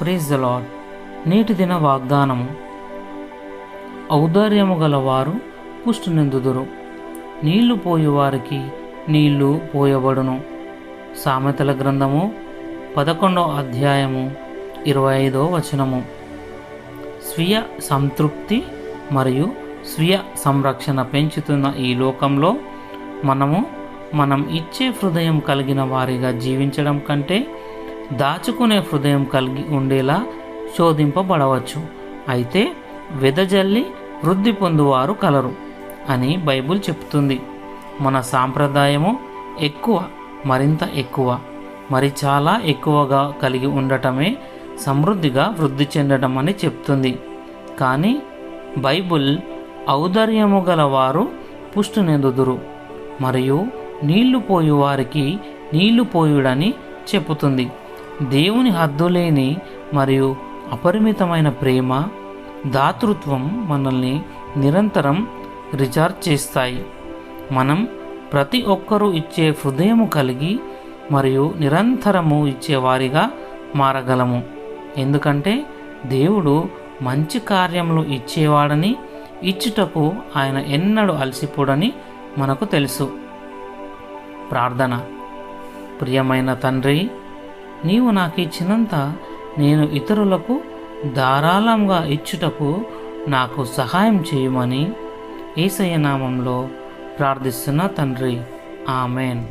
Praise the lord నేటి దిన వాగ్దానము. ఔదార్యము గలవారు పుష్టినందుదురు. నీళ్ళు పోయేవారికి నీళ్ళు పోయబడును. సామెతల గ్రంథము పదకొండవ అధ్యాయము ఇరవై ఐదో వచనము. స్వీయ సంతృప్తి మరియు స్వీయ సంరక్షణ పెంచుతున్న ఈ లోకంలో మనము మనం ఇచ్చే హృదయం కలిగిన వారిగా జీవించడం కంటే దాచుకునే హృదయం కలిగి ఉండేలా శోధింపబడవచ్చు. అయితే వెదజల్లి వృద్ధి పొందువారు కలరు అని బైబుల్ చెప్తుంది. మన సాంప్రదాయము ఎక్కువ మరింత ఎక్కువ మరి చాలా ఎక్కువగా కలిగి ఉండటమే సమృద్ధిగా వృద్ధి చెందడం అని చెప్తుంది. కానీ బైబుల్ ఔదార్యము గల వారు పుష్టినెందుదురు? మరియు నీళ్ళు పోయువారికి నీళ్ళు పోయుడని చెప్పుతుంది. దేవుని హద్దులేని మరియు అపరిమితమైన ప్రేమ దాతృత్వం మనల్ని నిరంతరం రిచార్జ్ చేస్తాయి. మనం ప్రతి ఒక్కరూ ఇచ్చే హృదయము కలిగి మరియు నిరంతరము ఇచ్చేవారిగా మారగలము. ఎందుకంటే దేవుడు మంచి కార్యములు ఇచ్చేవాడని ఇచ్చుటకు ఆయన ఎన్నడూ అలసిపోడని మనకు తెలుసు. ప్రార్థన. ప్రియమైన తండ్రి నీవు నాకు ఇచ్చినంత నేను ఇతరులకు ధారాళంగా ఇచ్చుటకు నాకు సహాయం చేయమని ఏసయ్య నామంలో ప్రార్థిస్తున్న తండ్రి. ఆమెన్.